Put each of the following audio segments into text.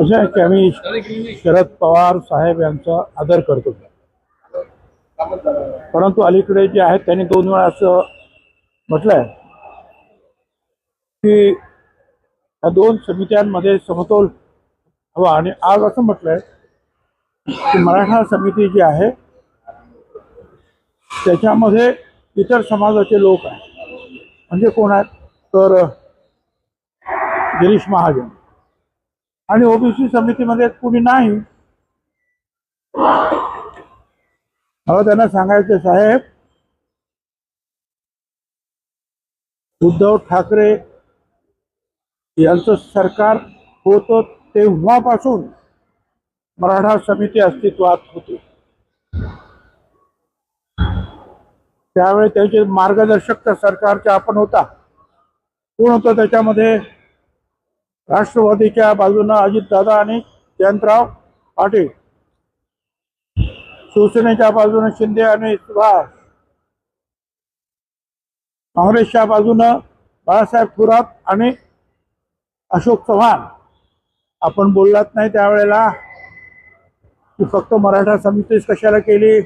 असं आहे की आम्ही शरद पवार साहेब यांचा आदर करतो. परंतु अलीकडे जे आहेत त्यांनी दोन वेळा असं म्हटलंय की या दोन समित्यांमध्ये समतोल हवा. आणि आज असं म्हटलंय की मराठा समिती जी आहे त्याच्यामध्ये इतर समाजाचे लोक आहेत. म्हणजे कोण आहेत? तर गिरीश महाजन. आणि ओबीसी समितीमध्ये कुणी नाही. मला त्यांना सांगायचं साहेब. उद्धव ठाकरे यांचं सरकार होतं तेव्हापासून मराठा समिती अस्तित्वात होती. त्यावेळी त्याचे मार्गदर्शक तर सरकारच्या आपण होता. कोण होतं त्याच्यामध्ये? राष्ट्रवादीच्या बाजूनं अजितदादा आणि जयंतराव पाटील. शिवसेनेच्या बाजूनं शिंदे आणि सुभाष. काँग्रेसच्या बाजूनं बाळासाहेब थोरात आणि अशोक चव्हाण. आपण बोललात नाही त्यावेळेला. की फक्त मराठा समितीच कशाला केली?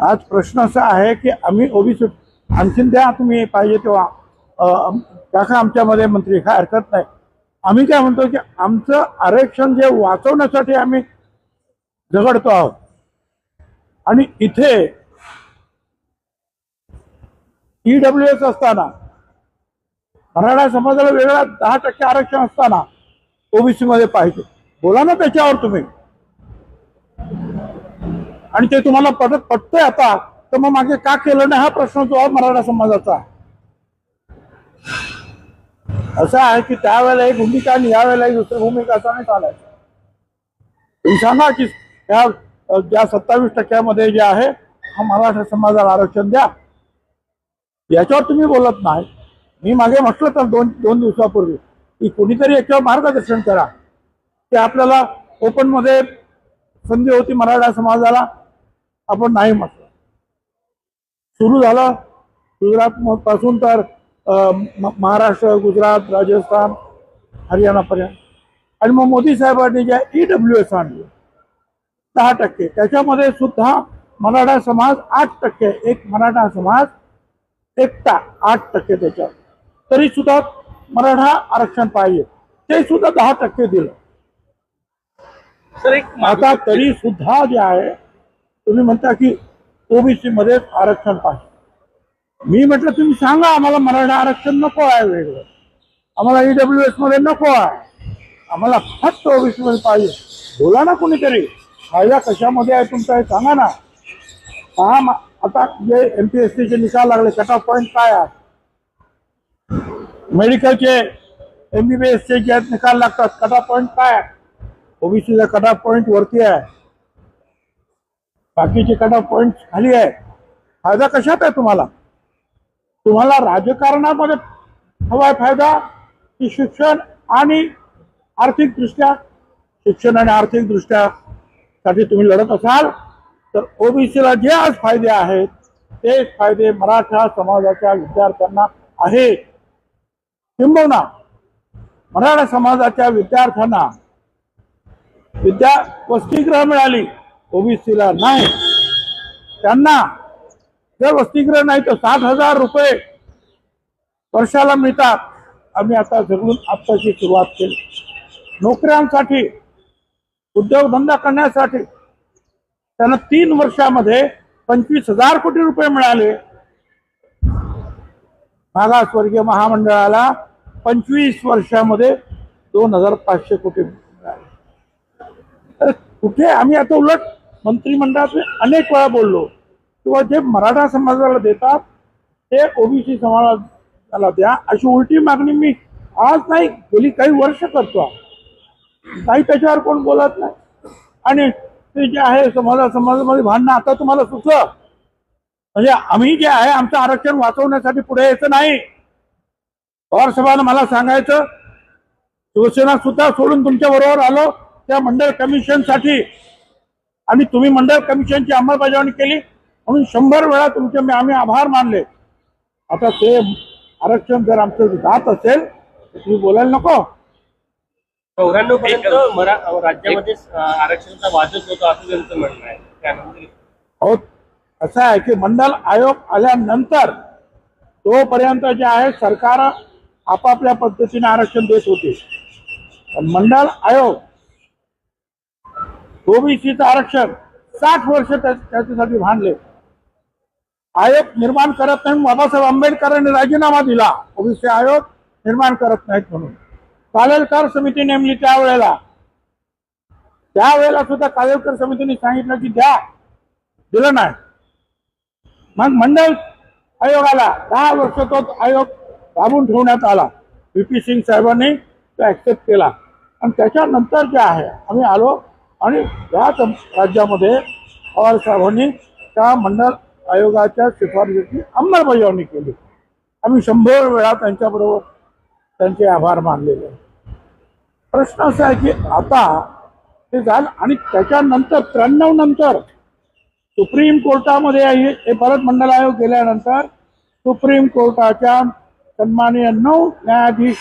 आज प्रश्न असा आहे की आम्ही ओबीसी आणखीन द्या तुम्ही पाहिजे तेव्हा. अं, आमच्यामध्ये मंत्री काय हरकत नाही. आम्ही काय म्हणतो की आमचं आरक्षण जे वाचवण्यासाठी आम्ही झगडतो आहोत. आणि इथे ईडब्ल्यू एस असताना मराठा समाजाला वेगळा दहा टक्के आरक्षण असताना ओबीसी मध्ये पाहिजे. बोला ना त्याच्यावर तुम्ही. आणि ते तुम्हाला पटत पटतंय आता तर मग मागे का केलं नाही हा प्रश्न जो आहे मराठा समाजाचा. असं आहे की त्यावेळेला एक भूमिका आणि यावेळेला एक दुसरी भूमिका असं नाही चालायचं. तुम्ही सांगा की त्या ज्या सत्तावीस टक्क्यामध्ये जे आहे हा मराठा समाजाला आरक्षण द्या. याच्यावर तुम्ही बोलत नाही. मी मागे म्हटलं तर दोन दोन दिवसापूर्वी की कोणीतरी याच्यावर मार्गदर्शन करा. की आपल्याला ओपनमध्ये संधी होती मराठा समाजाला आपण नाही म्हटलं. सुरू झालं. गुजरात पासून तर महाराष्ट्र गुजरात राजस्थान हरियाणापर्यंत आणि मग मोदी साहेबांनी ज्या ईडब्ल्यू एस आणली दहा टक्के. त्याच्यामध्ये सुद्धा मराठा समाज आठ टक्के. एक मराठा समाज एकटा आठ टक्के त्याच्यात तरी सुद्धा मराठा आरक्षण पाहिजे. ते सुद्धा दहा टक्के दिलं. सर एक आता तरी सुद्धा जे आहे तुम्ही म्हणता की ओबीसी मध्ये आरक्षण पाहिजे. मी म्हटलं तुम्ही सांगा आम्हाला मराठा आरक्षण नको आहे वेगळं. आम्हाला ईडब्ल्यू एसमध्ये नको आहे. आम्हाला फक्त ओबीसी मध्ये पाहिजे. बोला ना कुणीतरी. फायदा कशामध्ये आहे तुमचा हे सांगा ना. पहा आता जे एम पी एस चे निकाल लागले कट ऑफ पॉईंट काय आहे? मेडिकलचे चे जे निकाल लागतात. कट ऑफ पॉईंट काय आहे? ओबीसीचा कट ऑफ पॉईंट वरती आहे. बाकीचे कट ऑफ पॉईंट खाली आहे. फायदा कशात आहे तुम्हाला? तुम्हाला राजकारणामध्ये हवाय फायदा की शिक्षण आणि आर्थिकदृष्ट्या शिक्षण आणि आर्थिकदृष्ट्या साठी तुम्ही लढत असाल तर ओबीसीला जे आज फायदे आहेत तेच फायदे मराठा समाजाच्या विद्यार्थ्यांना आहे. किंबहुना मराठा समाजाच्या विद्यार्थ्यांना विद्या वसतिगृह मिळाली ओबीसीला नाही. त्यांना जर वसतिगृह नाही तर साठ हजार रुपये वर्षाला मिळतात. आम्ही आता जगून आत्ताची सुरुवात केली. नोकऱ्यांसाठी उद्योगधंदा करण्यासाठी त्यांना तीन वर्षामध्ये पंचवीस हजार कोटी रुपये मिळाले. मागासवर्गीय महामंडळाला पंचवीस वर्षामध्ये दोन हजार पाचशे कोटी मिळाले. तर कुठे आम्ही आता उलट मंत्रिमंडळात अनेक वेळा बोललो किंवा जे मराठा समाजाला देतात ते ओबीसी समाजाला द्या. अशी उलटी मागणी मी आज नाही गेली काही वर्ष करतो काही त्याच्यावर कोण बोलत नाही. आणि ते जे आहे समाजा समाजामध्ये भांडणं आता तुम्हाला सुचलं. म्हणजे आम्ही जे आहे आमचं आरक्षण वाचवण्यासाठी पुढे यायचं नाही. पवार साहेबांना मला सांगायचं शिवसेना सुद्धा सोडून तुमच्या बरोबर आलो. त्या मंडळ कमिशनसाठी. आणि तुम्ही मंडळ कमिशनची अंमलबजावणी केली. म्हणून शंभर वेळा तुमचे मी आम्ही आभार मानले. आता ते आरक्षण जर आमचं जात असेल तुम्ही बोलायला नको. चौऱ्याण्णव पर्यंत मरा राज्यामध्ये आरक्षणाचा वादच होता असं त्यांचं म्हणणं आहे. त्यानंतर असं आहे की मंडल आयोग आल्यानंतर तोपर्यंत जे आहे सरकार आपापल्या पद्धतीने आरक्षण देत होते. पण मंडल आयोग ओबीसीचं आरक्षण साठ वर्ष त्या- त्याच्यासाठी भांडले. आयोग निर्माण करत नाही बाबासाहेब आंबेडकरांनी राजीनामा दिला. ओबीसी आयोग निर्माण करत नाहीत म्हणून. कालेलकर समिती नेमली त्यावेळेला. त्यावेळेला सुद्धा कालेलकर समितीने सांगितलं की द्या. दिलं नाही. मग मंडळ आयोगाला दहा वर्ष तो आयोग राबून ठेवण्यात आला. व्ही पी सिंग साहेबांनी तो ऍक्सेप्ट केला. आणि त्याच्यानंतर जे आहे आम्ही आलो आणि याच राज्यामध्ये पवार साहेबांनी त्या मंडळ आयोगाच्या शिफारशीची अंमलबजावणी केली. आम्ही शंभर वेळा त्यांच्याबरोबर त्यांचे आभार मानलेले. प्रश्न असा आहे की आता ते झालं आणि त्याच्यानंतर त्र्याण्णव नंतर सुप्रीम कोर्टामध्ये हे हे परत मंडल आयोग गेल्यानंतर सुप्रीम कोर्टाच्या सन्माननीय नऊ न्यायाधीश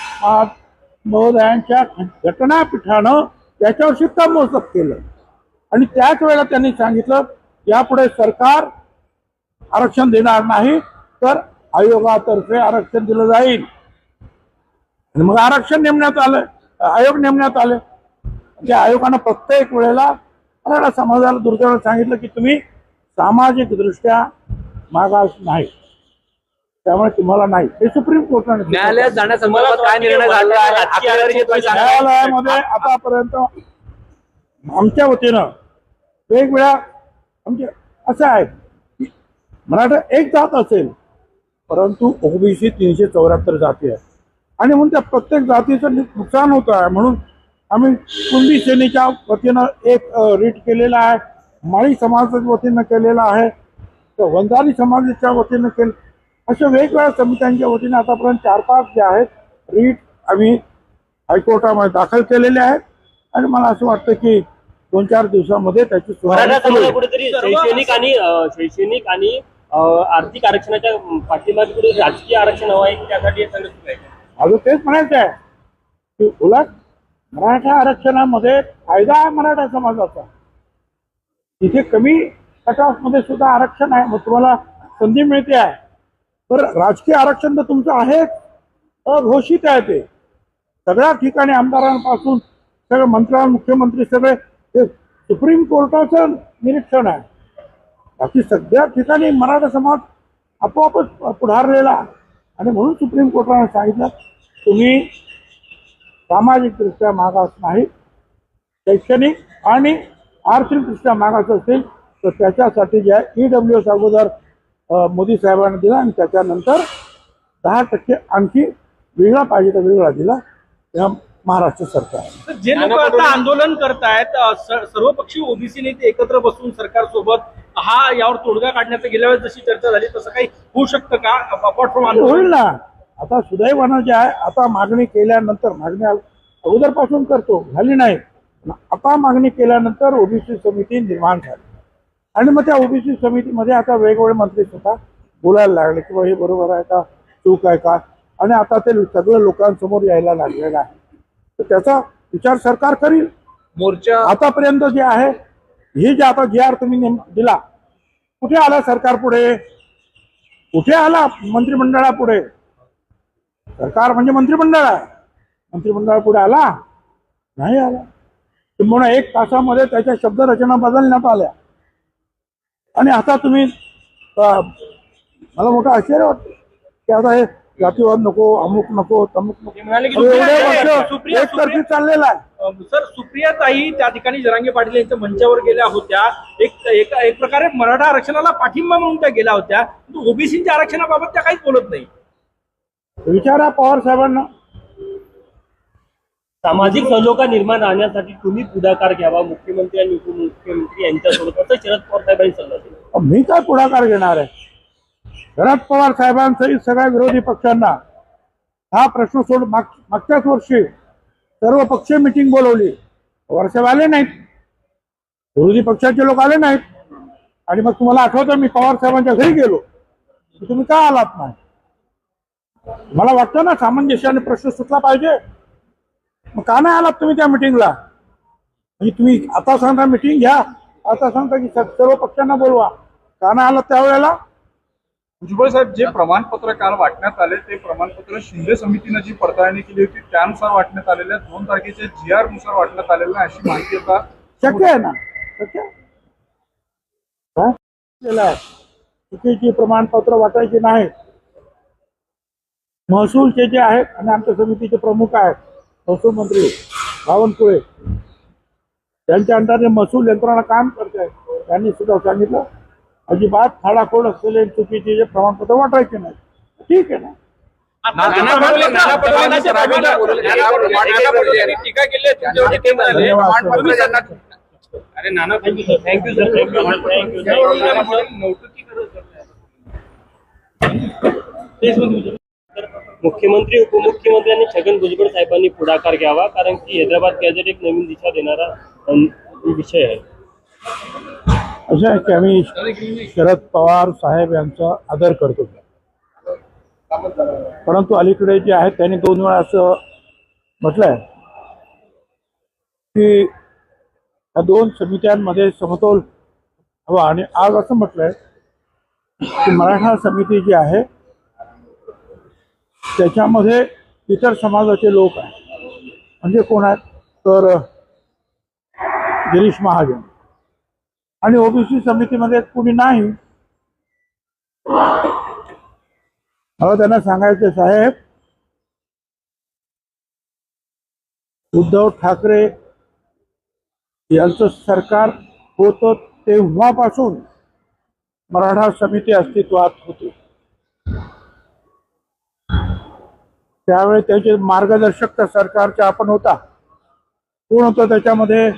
महोदयांच्या घटनापीठानं त्याच्यावर शिक्कामोर्तब केलं. आणि त्याच वेळेला त्यांनी सांगितलं यापुढे सरकार आरक्षण देणार नाही तर आयोगातर्फे आरक्षण दिलं जाईल. आणि मग आरक्षण नेमण्यात आलं आयोग नेमण्यात आले. त्या आयोगानं प्रत्येक वेळेला मराठा समाजाला दुर्दैवानं सांगितलं की तुम्ही सामाजिक दृष्ट्या मागास नाही. त्यामुळे तुम्हाला नाही. हे सुप्रीम कोर्टाने. न्यायालयात जाण्यासंदर्भात काय निर्णय झाला? न्यायालयामध्ये आतापर्यंत आमच्या वतीनं वेगवेगळ्या म्हणजे असं आहे मराठा एक जात असेल परंतु ओबीसी तीनशे चौऱ्याहत्तर जाती आहे. आणि म्हणून त्या प्रत्येक जातीचं नुकसान होत आहे. म्हणून आम्ही कुंभी सेनेच्या वतीनं एक रीट केलेला आहे. माळी समाजाच्या वतीनं केलेला आहे. तर वंजारी समाजाच्या वतीनं केलं अशा वेगवेगळ्या समित्यांच्या वतीने आतापर्यंत चार पाच जे आहेत रीट आम्ही हायकोर्टामध्ये दाखल केलेले आहेत. आणि मला असं वाटतं की दोन चार दिवसामध्ये त्याची शैक्षणिक आणि शैक्षणिक आणि आर्थिक आरक्षणाच्या पाठीमागे कुठे राजकीय आरक्षण हवं आहे त्यासाठी अजून तेच म्हणायचं आहे की उलट मराठा आरक्षणामध्ये फायदा आहे मराठा समाजाचा. तिथे कमी कट ऑफमध्ये सुद्धा आरक्षण आहे मग तुम्हाला संधी मिळते आहे. तर राजकीय आरक्षण तर तुमचं आहे अघोषित आहे ते. सगळ्या ठिकाणी आमदारांपासून सगळे मंत्र्या मुख्यमंत्री सगळे हे सुप्रीम कोर्टाचं निरीक्षण आहे. बाकी सगळ्या ठिकाणी मराठा समाज आपोआपच पुढारलेला आणि म्हणून सुप्रीम कोर्टाने सांगितलं तुम्ही सामाजिकदृष्ट्या मागास नाही शैक्षणिक आणि आर्थिकदृष्ट्या मागास असतील तर त्याच्यासाठी जे आहे डब्ल्यू एस अगोदर मोदी साहेबांनी दिला आणि त्याच्यानंतर दहा टक्के आणखी वेगळा पाहिजे तर वेगळा दिला या महाराष्ट्र सरकार. जे लोक आता आंदोलन करतायत अ, स- सर्वपक्षीय ओबीसी नेते एकत्र बसून सरकार सोबत हा यावर तोडगा काढण्याचं गेल्या वेळेस जशी चर्चा झाली तसं काही होऊ शकतं का? अपार्ट फ्रॉम होईल ना. आता सुदैवानं जे आहे आता मागणी केल्यानंतर मागणी अगोदरपासून करतो झाली नाही. आता मागणी केल्यानंतर ओबीसी समिती निर्माण झाली. आणि मग त्या ओबीसी समितीमध्ये आता वेगवेगळे मंत्री सुद्धा बोलायला लागले की बा हे बरोबर आहे का? चूक आहे का? आणि आता ते सगळं लोकांसमोर यायला लागलेलं आहे. तर त्याचा विचार सरकार करील. मोर्चा आतापर्यंत जे आहे हे जे आता जी आर तुम्ही नेम- दिला कुठे आला सरकार पुढे? कुठे आला मंत्रिमंडळापुढे? सरकार म्हणजे मंत्रिमंडळ आहे. मंत्रिमंडळ पुढे आला? नाही आला. किंबहुना एक तासामध्ये त्याच्या शब्दरचना बदलण्यात आल्या. आणि आता तुम्ही मला मोठं आश्चर्य वाटतं. की आता हे जातीवाद नको अमुक नको तमुक नको. ते म्हणाले की अरे एवढे सुप्रिया- वर्ष सुप्रिया. एकतर्फी चाललेला आहे. सर सुप्रियाताई त्या ठिकाणी जरांगे पाटील यांच्या मंचावर गेल्या होत्या. एक एक एक प्रकारे मराठा आरक्षणाला पाठिंबा म्हणून त्या गेल्या होत्या. ओबीसीच्या आरक्षणाबाबत त्या काहीच बोलत नाही. विचारा पवार साहेबांना. सामाजिक सलोखा निर्माण राहण्यासाठी तुम्ही पुढाकार घ्यावा मुख्यमंत्री आणि उपमुख्यमंत्री यांच्यासोबत. असं शरद पवार साहेबांनी सल्ला दिला. मी काय पुढाकार घेणार आहे? शरद पवार साहेबांसहित सगळ्या विरोधी पक्षांना हा प्रश्न सोड माग मागच्याच वर्षी सर्व पक्षीय मिटिंग बोलवली. वर्षभ आले नाहीत. विरोधी पक्षाचे लोक आले नाहीत. आणि मग तुम्हाला आठवतं मी पवार साहेबांच्या घरी गेलो. की तुम्ही का आलात नाही? मला वाटतं ना सामंजस्याने प्रश्न सुटला पाहिजे. मग का नाही आलात तुम्ही त्या मिटिंगला म्हणजे तुम्ही आता सांगता मिटिंग घ्या. आता सांगता की स- सर्व पक्षांना बोलवा. का नाही आलात त्यावेळेला? भुजबळ साहेब जे प्रमाणपत्र काल वाटण्यात आले ते प्रमाणपत्र शिंदे समितीनं जी पडताळणी केली होती त्यानुसार वाटण्यात आलेल्या दोन तारखेच्या जी आरनुसार वाटण्यात आलेलं अशी माहिती आता शक्य आहे ना? शक्य चुकीची प्रमाणपत्र वाटायची नाही. महसूलचे जे आहेत आणि आमच्या समितीचे प्रमुख आहेत महसूल मंत्री बावनकुळे त्यांच्या अंडरने महसूल यंत्रणा काम करते. त्यांनी सुद्धा सांगितलं. अजिबात खाडाखोड असलेले चुकीचे जे प्रमाणपत्र वाटायचे नाही ठीक आहे ना अरे Nana thank you thank you sir thank you. मुख्यमंत्री उपमुख्यमंत्री आणि छगन भुजबळ साहेबांनी पुढाकार घ्यावा कारण की हैदराबाद गॅजेट एक नवीन दिशा देणारा विषय आहे असं आहे की आम्ही शरद पवार साहेब यांचा आदर करतो. परंतु अलीकडे जे आहेत त्यांनी दोन वेळा असं म्हटलंय की या दोन समित्यांमध्ये समतोल हवा. आणि आज असं म्हटलंय की मराठा समिती जी आहे त्याच्यामध्ये इतर समाजाचे लोक आहेत. म्हणजे कोण आहेत? तर गिरीश महाजन. आणि ओबीसी समितीमध्ये कुणी नाही. मला त्यांना सांगायचं साहेब. उद्धव ठाकरे यांचं सरकार होतं तेव्हापासून मराठा समिती अस्तित्वात होती. त्यावेळी त्याचे मार्गदर्शक त्या सरकारच्या आपण होता. कोण होतं त्याच्यामध्ये?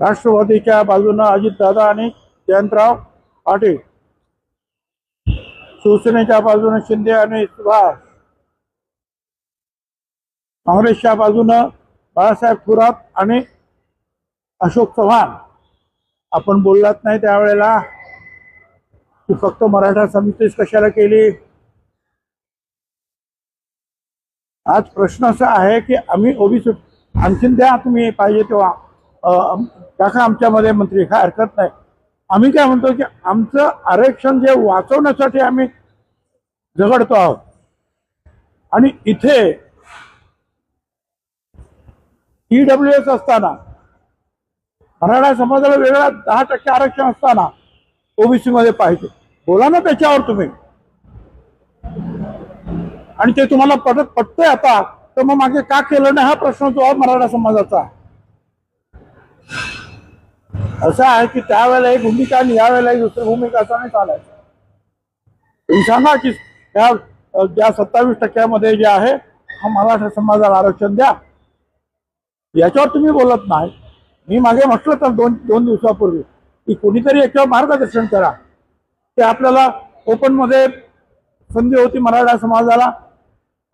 राष्ट्रवादीच्या बाजूनं अजितदादा आणि जयंतराव पाटील. शिवसेनेच्या बाजूनं शिंदे आणि सुभाष. काँग्रेसच्या बाजूनं बाळासाहेब थोरात आणि अशोक चव्हाण. आपण बोललात नाही त्यावेळेला. की फक्त मराठा समितीच कशाला केली? आज प्रश्न असा आहे की आम्ही ओबीसी आणखीन द्या तुम्ही पाहिजे तेव्हा. अं, आमच्यामध्ये मंत्री काय हरकत नाही. आम्ही काय म्हणतो की आमचं आरक्षण जे वाचवण्यासाठी आम्ही झगडतो आहोत. आणि इथे ईडब्ल्यू एस असताना मराठा समाजाला वेगळा दहा टक्के आरक्षण असताना ओबीसी मध्ये पाहिजे. बोला ना त्याच्यावर तुम्ही. आणि ते तुम्हाला पटत पटतंय आता तर मग मागे का केलं नाही हा प्रश्न जो आहे मराठा समाजाचा. असं आहे की त्यावेळेला एक भूमिका आणि यावेळेला एक दुसरी भूमिका असं नाही चालायचं. तुम्ही सांगा की त्या ज्या सत्तावीस टक्क्यामध्ये जे आहे हा मराठा समाजाला आरक्षण द्या. याच्यावर तुम्ही बोलत नाही. मी मागे म्हटलं तर दोन दोन दिवसापूर्वी की कोणीतरी याच्यावर मार्गदर्शन करा. ते आपल्याला ओपनमध्ये संधी होती मराठा समाजाला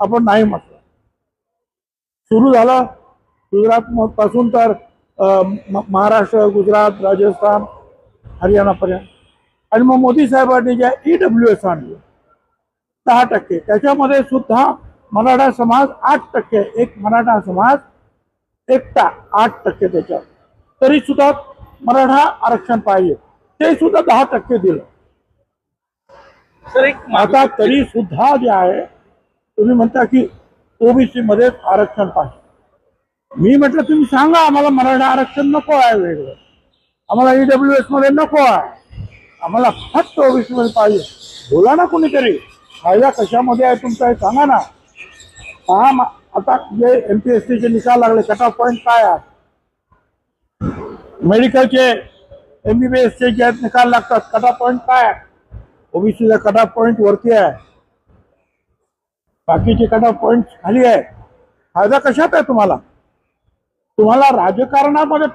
आपण नाही म्हटलं. सुरू झालं. गुजरात पासून तर महाराष्ट्र गुजरात राजस्थान हरियाणापर्यंत आणि मग मोदी साहेबांनी ज्या ईडब्ल्यू एस आणली दहा टक्के. त्याच्यामध्ये सुद्धा मराठा समाज आठ टक्के. एक मराठा समाज एकटा आठ टक्के त्याच्यात. तरी सुद्धा मराठा आरक्षण पाहिजे. ते सुद्धा दहा टक्के दिलं. सर एक आता तरी सुद्धा जे आहे तुम्ही म्हणता की ओबीसी मध्ये आरक्षण पाहिजे. मी म्हटलं तुम्ही सांगा आम्हाला मराठा आरक्षण नको आहे वेगळं. आम्हाला ईडब्ल्यू एसमध्ये नको आहे. आम्हाला फक्त ओबीसी मध्ये पाहिजे. बोला ना कुणीतरी. फायदा कशामध्ये आहे तुमचा हे सांगा ना. हा आता जे एम पी एस चे निकाल लागले कट ऑफ पॉईंट काय आहे? मेडिकलचे एम बी बी एसचे जे निकाल लागतात. कट ऑफ पॉईंट काय आहे? ओबीसीचा कट ऑफ पॉईंट वरती आहे. बाकीचे कट ऑफ पॉईंट खाली आहे. फायदा कशात आहे तुम्हाला? तुम्हाला राजकारणामध्ये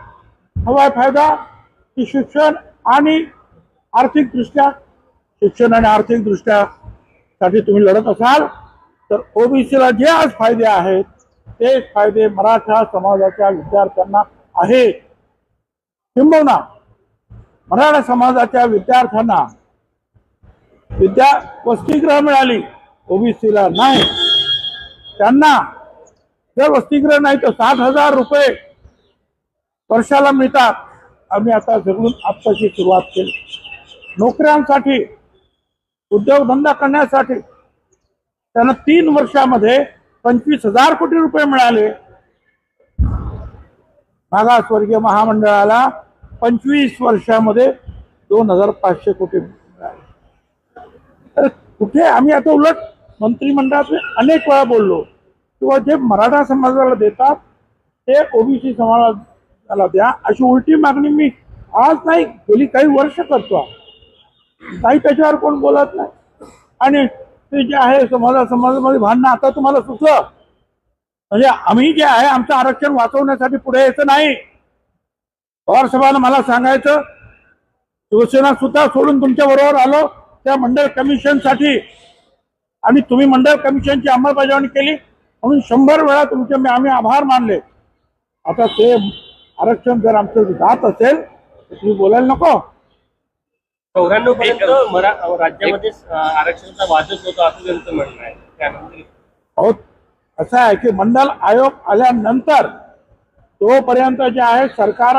हवा फायदा की शिक्षण आणि आर्थिकदृष्ट्या शिक्षण आणि आर्थिकदृष्ट्या साठी तुम्ही लढत असाल तर ओबीसीला जे आज फायदे आहेत तेच फायदे मराठा समाजाच्या विद्यार्थ्यांना आहेत किंबहुना मराठा समाजाच्या विद्यार्थ्यांना विद्या वसतिगृह मिळाली ओबीसीला नाही. त्यांना जर वसतिगृह नाही तर साठ हजार रुपये वर्षाला मिळतात. आम्ही आता जगून आत्ताची सुरुवात केली. नोकऱ्यांसाठी उद्योगधंदा करण्यासाठी त्यांना तीन वर्षामध्ये पंचवीस हजार कोटी रुपये मिळाले. मागासवर्गीय महामंडळाला पंचवीस वर्षामध्ये दोन हजार पाचशे कोटी मिळाले. तर कुठे आम्ही आता उलट मंत्रिमंडळात अनेक वेळा बोललो किंवा जे मराठा समाजाला देतात ते ओबीसी समाजाला द्या. अशी उलटी मागणी मी आज नाही गेली काही वर्ष करतो काही त्याच्यावर कोण बोलत नाही. आणि ते जे आहे समाजा समाजामध्ये भांडणं आता तुम्हाला सुचलं. म्हणजे आम्ही जे आहे आमचं आरक्षण वाचवण्यासाठी पुढे यायचं नाही. पवार साहेबांना मला सांगायचं शिवसेना सुद्धा सोडून तुमच्या बरोबर आलो. त्या मंडळ कमिशनसाठी. आणि तुम्ही मंडळ कमिशनची अंमलबजावणी केली. म्हणून शंभर वेळा तुमचे मी आम्ही आभार मानले. आता ते आरक्षण जर आमचं जात असेल तर तुम्ही बोलायला नको. चौऱ्याण्णव पर्यंत मरा राज्यामध्ये आरक्षणाचा वादच होता असं त्यांचं म्हणणं आहे. त्यानंतर असं आहे की मंडल आयोग आल्यानंतर तोपर्यंत जे आहे सरकार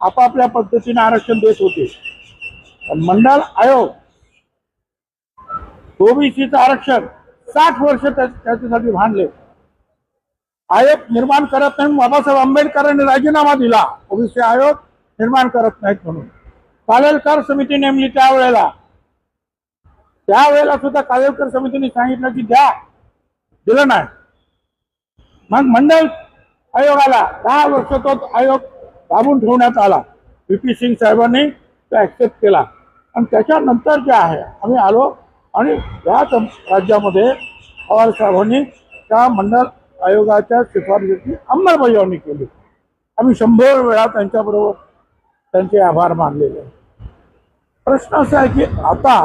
आपापल्या पद्धतीने आरक्षण देत होते. पण मंडल आयोग ओबीसीचं आरक्षण साठ वर्ष त्या- त्याच्यासाठी भांडले. आयोग निर्माण करत नाही बाबासाहेब आंबेडकरांनी राजीनामा दिला. ओबीसी आयोग निर्माण करत नाहीत म्हणून. कालेलकर समिती नेमली त्यावेळेला. त्यावेळेला सुद्धा कालेलकर समितीने सांगितलं की द्या. दिलं नाही. मग मंडळ आयोगाला दहा वर्ष तो आयोग दाबून ठेवण्यात आला. व्ही पी सिंग साहेबांनी तो ऍक्सेप्ट केला. आणि त्याच्यानंतर जे आहे आम्ही आलो आणि या राज्यामध्ये पवार साहेबांनी त्या मंडळ आयोगाच्या शिफारशीची अंमलबजावणी केली. आम्ही शंभर वेळा त्यांच्याबरोबर त्यांचे आभार मानलेले. प्रश्न असा आहे की आता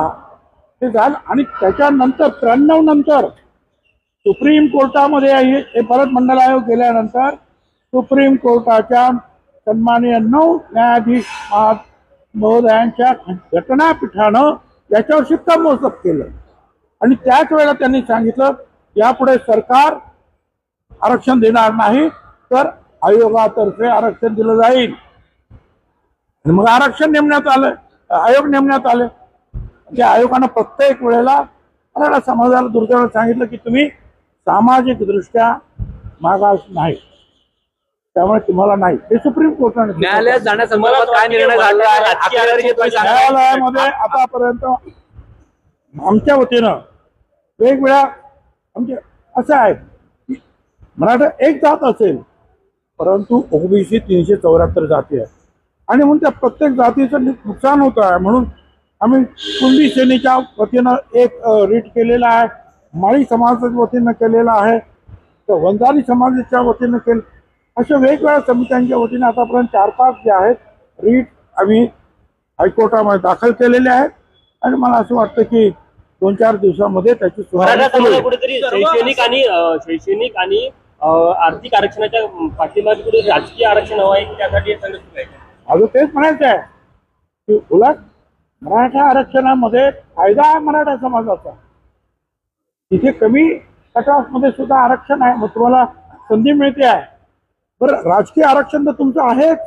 ते झालं आणि त्याच्यानंतर त्र्याण्णव नंतर सुप्रीम कोर्टामध्ये हे हे परत मंडल आयोग गेल्यानंतर सुप्रीम कोर्टाच्या सन्माननीय नऊ न्यायाधीश महोदयांच्या घटनापीठानं याच्यावर शिक्कामोर्तब केलं. आणि त्याच वेळेला त्यांनी सांगितलं यापुढे सरकार आरक्षण देणार नाही तर आयोगातर्फे आरक्षण दिलं जाईल. आणि मग आरक्षण नेमण्यात आलं आयोग नेमण्यात आले. त्या आयोगानं प्रत्येक वेळेला मराठा समाजाला दुर्दैवानं सांगितलं की तुम्ही सामाजिक दृष्ट्या मागास नाही. त्यामुळे तुम्हाला नाही. हे सुप्रीम कोर्टाने न्यायालयात जाण्यासंदर्भात काय निर्णय झाला? आहे आकडेवारी तुम्ही सांगा. न्यायालयामध्ये आतापर्यंत आमच्या वतीनं वेगवेगळ्या आमचे असं आहे मराठा एक जात असेल परंतु ओबीसी तीनशे चौऱ्याहत्तर जाती आहे. आणि म्हणून त्या प्रत्येक जातीचं नुक- नुकसान होत आहे. म्हणून आम्ही कुंभी सेनेच्या वतीनं एक रीट केलेला आहे. माळी समाजाच्या वतीनं केलेला आहे. तर वंजारी समाजाच्या वतीनं केलं अशा वेगवेगळ्या समित्यांच्या वतीने आतापर्यंत चार पाच जे आहेत रीट आम्ही हायकोर्टामध्ये दाखल केलेले आहेत. आणि मला असं वाटतं की दोन चार दिवसामध्ये त्याची शैक्षणिक आणि शैक्षणिक आणि आर्थिक आरक्षणाच्या पाठीमागे कुठे राजकीय आरक्षण हवं आहे त्यासाठी अजून तेच म्हणायचं आहे की उलट मराठा आरक्षणामध्ये फायदा आहे मराठा समाजाचा. तिथे कमी कटमध्ये सुद्धा आरक्षण आहे मग तुम्हाला संधी मिळते आहे. बरं राजकीय आरक्षण तर तुमचं आहेच.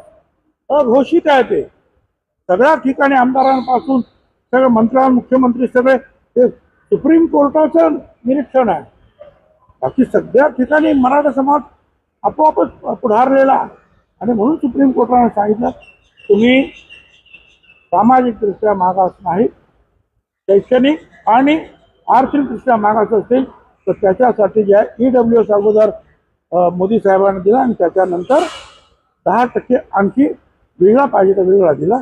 अघोषित आहे ते. सगळ्या ठिकाणी आमदारांपासून सगळे मंत्र्या मुख्यमंत्री सगळे हे सुप्रीम कोर्टाचं निरीक्षण आहे. बाकी सगळ्या ठिकाणी मराठा समाज आपोआपच पुढारलेला आणि म्हणून सुप्रीम कोर्टाने सांगितलं तुम्ही सामाजिकदृष्ट्या मागास नाही शैक्षणिक आणि आर्थिकदृष्ट्या मागास असतील तर त्याच्यासाठी जे आहे डब्ल्यू एस अगोदर मोदी साहेबांनी दिला आणि त्याच्यानंतर दहा टक्के आणखी वेगळा पाहिजे तर वेगळा दिला.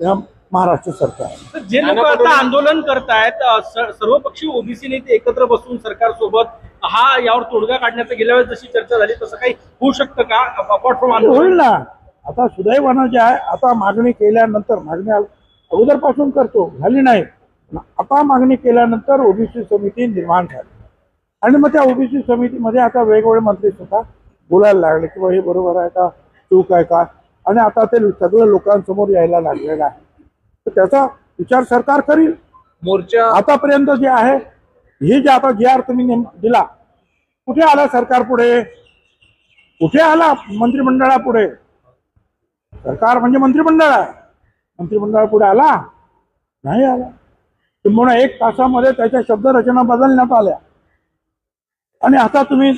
त्या महाराष्ट्र सरकार जे लोक आता आंदोलन करतायत सर्व पक्षी ओबीसी नेते एकत्र बसून सरकार सोबत हा यावर तोडगा काढण्याचं गेल्या वेळेस जशी चर्चा झाली तसं काही होऊ शकतं का अपार्ट फ्रॉम होईल आंदोलन? ना. आता सुदैवानं जे आहे आता मागणी केल्यानंतर मागणी अगोदरपासून करतो झाली नाही. आता मागणी केल्यानंतर ओबीसी समिती निर्माण झाली. आणि मग त्या ओबीसी समितीमध्ये आता वेगवेगळे मंत्री सुद्धा बोलायला लागले की हे बरोबर आहे का चूक आहे का? आणि आता ते सगळं लोकांसमोर यायला लागलेलं आहे. तर त्याचा विचार सरकार करील. मोर्चा आतापर्यंत जे आहे हे जे आता जी आर तुम्ही दिला कुठे आला सरकार पुढे? कुठे आला मंत्रिमंडळापुढे? सरकार म्हणजे मंत्रिमंडळ आहे. मंत्रिमंडळ पुढे आला? नाही आला. किंबहुना एक तासामध्ये त्याच्या शब्दरचना बदलण्यात आल्या. आणि आता तुम्ही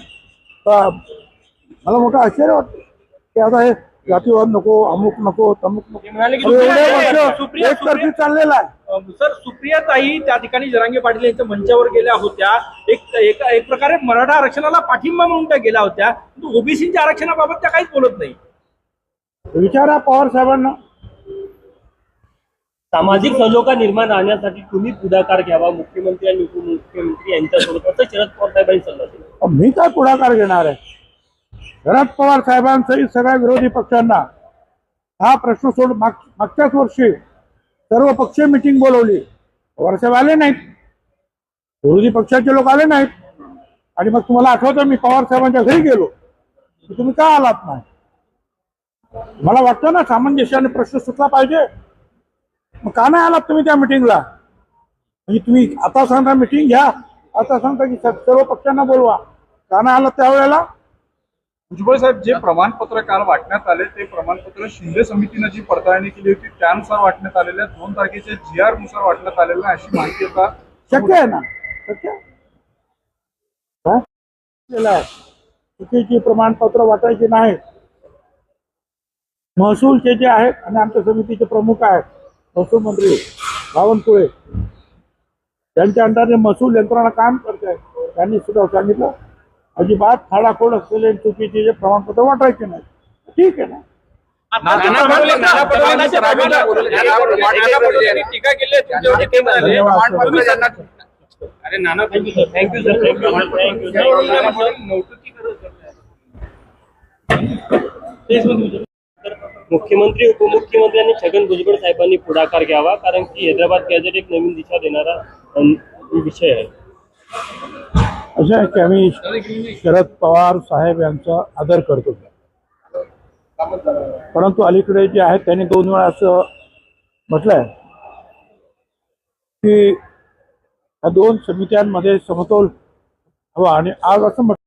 मला मोठं आश्चर्य वाटतं. की आता हे जातीवाद नको अमुक नको तमुक नको. सुप्रिया- सुप्रिया- एकतर्फी चाललेला आहे. सर सुप्रियाताई त्या ठिकाणी जरांगे पाटील यांच्या मंचावर गेल्या होत्या. एक एक एक प्रकारे मराठा आरक्षणाला पाठिंबा म्हणून त्या गेल्या होत्या. ओबीसीच्या आरक्षणाबाबत त्या काहीच बोलत नाही. विचारा पवार साहेबांना. सामाजिक सलोखा निर्माण राहण्यासाठी तुम्ही पुढाकार घ्यावा? मुख्यमंत्री आणि उपमुख्यमंत्री यांच्यासोबत असं शरद पवार साहेबांनी सल्ला दिला. मी काय पुढाकार घेणार आहे? शरद पवार साहेबांसहित सगळ्या विरोधी पक्षांना हा प्रश्न सोड माग मागच्याच वर्षी सर्व पक्षीय मिटिंग बोलवली. पवार साहेब आले नाहीत. विरोधी पक्षाचे लोक आले नाहीत. आणि मग तुम्हाला आठवतं मी पवार साहेबांच्या घरी गेलो. की तुम्ही का आलात नाही? मला वाटतं ना सामंजस्याने प्रश्न सुटला पाहिजे. मग का नाही आलात तुम्ही त्या मिटिंगला म्हणजे तुम्ही आता सांगता मिटिंग घ्या. आता सांगता की स- सर्व पक्षांना बोलवा. का नाही आलात त्यावेळेला? भुजबळ साहेब जे प्रमाणपत्र काल वाटण्यात आले ते प्रमाणपत्र शिंदे समितीनं जी पडताळणी केली होती त्यानुसार वाटण्यात आलेल्या दोन तारखेच्या जी आरनुसार वाटण्यात आलेलं अशी माहिती आता शक्य आहे ना? शक्य चुकीची प्रमाणपत्र वाटायची नाही. महसूलचे जे आहेत आणि आमच्या समितीचे प्रमुख आहेत महसूल मंत्री बावनकुळे त्यांच्या अंडरने महसूल यंत्रणा काम करते त्यांनी सुद्धा सांगितलं. अजिबात खाडाखोड असलेले चुकीचे जे प्रमाणपत्र वाटायचे नाही. ठीक आहे ना? अरे Nana thank you thank you sir thank you. मुख्यमंत्री उपमुख्यमंत्री आणि छगन भुजबळ साहेबांनी पुढाकार घ्यावा कारण की हैदराबाद गॅजेट एक नवीन दिशा देणारा विषय आहे. असं आहे की आम्ही शरद पवार साहेब यांचा आदर करतो. परंतु अलीकडे जे आहेत त्यांनी दोन वेळा असं म्हटलंय की या दोन समित्यांमध्ये समतोल हवा आणि आज असं म्हटलं